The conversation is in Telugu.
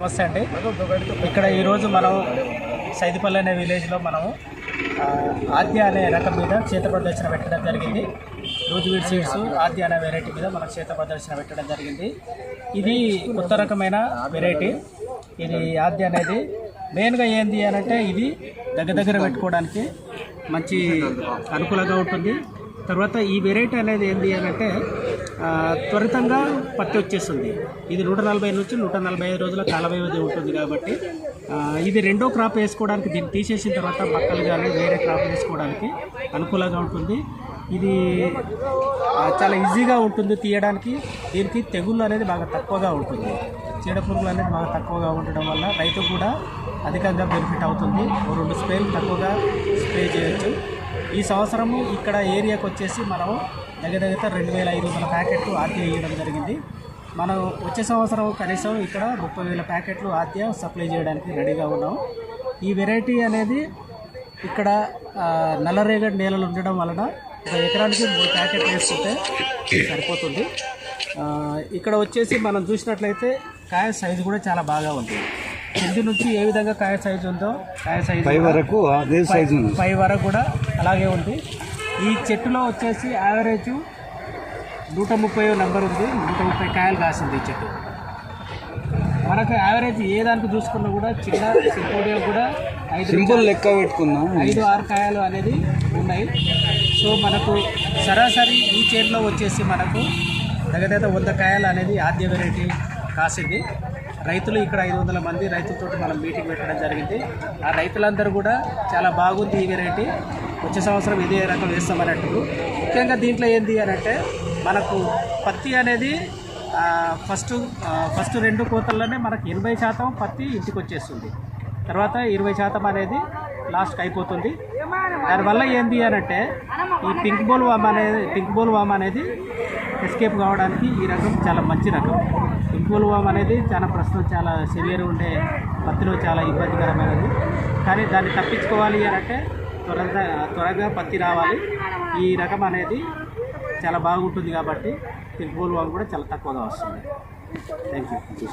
నమస్తే అండి. ఇక్కడ ఈరోజు మనం సైదిపల్లి అనే విలేజ్లో మనము ఆద్య అనే రకం మీద చేత ప్రదర్శన పెట్టడం జరిగింది. రోజువీడ్ సీడ్స్ ఆద్య అనే వెరైటీ మీద మనం చేత ప్రదర్శన పెట్టడం జరిగింది. ఇది కొత్త రకమైన వెరైటీ ఇది ఆద్య అనేది మెయిన్గా ఏంది అని అంటే ఇది దగ్గర దగ్గర పెట్టుకోవడానికి మంచి అనుకూలంగా ఉంటుంది. తర్వాత ఈ వెరైటీ అనేది ఏంటి అని అంటే త్వరితంగా పత్తి వచ్చేస్తుంది. ఇది నూట నలభై నుంచి నూట నలభై ఐదు రోజుల కాల వ్యవధి ఉంటుంది కాబట్టి ఇది రెండో క్రాప్ వేసుకోవడానికి దీన్ని తీసేసిన తర్వాత మక్కలు కానీ వేరే క్రాప్ వేసుకోవడానికి అనుకూలంగా ఉంటుంది. ఇది చాలా ఈజీగా ఉంటుంది తీయడానికి. దీనికి తెగుళ్ళు అనేది బాగా తక్కువగా ఉంటుంది. చీడపురుగులు అనేది బాగా తక్కువగా ఉండడం వల్ల రైతుకు కూడా అధికంగా బెనిఫిట్ అవుతుంది. రెండు స్ప్రేలు తక్కువగా స్ప్రే చేయొచ్చు. ఈ సంవత్సరము ఇక్కడ ఏరియాకు వచ్చేసి మనం దగ్గర దగ్గర రెండు వేల ఐదు వందల ప్యాకెట్లు ఆద్య ఇవ్వడం జరిగింది. మనం వచ్చే సంవత్సరం కనీసం ఇక్కడ ముప్పై వేల ప్యాకెట్లు ఆద్య సప్లై చేయడానికి రెడీగా ఉన్నాం. ఈ వెరైటీ అనేది ఇక్కడ నల్లరేగడి నేలలు ఉండడం వలన ఒక ఎకరానికి మూడు ప్యాకెట్లు వేసుకుంటే సరిపోతుంది. ఇక్కడ వచ్చేసి మనం చూసినట్లయితే కాయ సైజు కూడా చాలా బాగా ఉంది. కింది నుంచి ఏ విధంగా కాయ సైజు ఉందో కాయ సైజు పై కూడా వరకు పై వరకు కూడా అలాగే ఉంది. ఈ చెట్టులో వచ్చేసి యావరేజ్ నూట ముప్పై నెంబర్ ఉంది. నూట ముప్పై కాయలు కాసింది ఈ చెట్టు. మనకు యావరేజ్ ఏ దానికి చూసుకున్నా కూడా చిన్న సింపోడియం కూడా ఐదు సింపుల్ లెక్క పెట్టుకుందాం. ఐదు ఆరు కాయలు అనేది ఉన్నాయి. సో మనకు సరాసరి ఈ చేతిలో వచ్చేసి మనకు దగ్గర వంద కాయలు అనేది ఆద్య వెరైటీ కాసింది. రైతులు ఇక్కడ ఐదు వందల మంది రైతులతో మనం మీటింగ్ పెట్టడం జరిగింది. ఆ రైతులందరూ కూడా చాలా బాగుంది ఈ వెరైటీ వచ్చే సంవత్సరం ఇదే రకం వేస్తామన్నట్టు. ముఖ్యంగా దీంట్లో ఏంది అని అంటే మనకు పత్తి అనేది ఫస్ట్ ఫస్ట్ రెండు కోతల్లోనే మనకు ఎనభై శాతం పత్తి ఇంటికి వచ్చేస్తుంది. తర్వాత ఇరవై శాతం అనేది లాస్ట్కి అయిపోతుంది. దానివల్ల ఏంది అనంటే ఈ పింక్ బోల్ వామ్ అనేది పింక్ బోల్ వామ్ అనేది ఎస్కేప్ కావడానికి ఈ రకం చాలా మంచి రకం. పింక్ బోల్ వామ్ అనేది చాలా ప్రస్తుతం చాలా సివియర్ ఉండే పత్తిలో చాలా ఇబ్బందికరమైనది. కానీ దాన్ని తప్పించుకోవాలి అని అంటే త్వరగా త్వరగా పత్తి రావాలి. ఈ రకం అనేది చాలా బాగుంటుంది కాబట్టి పింక్ బోల్ కూడా చాలా తక్కువగా వస్తుంది. Thank you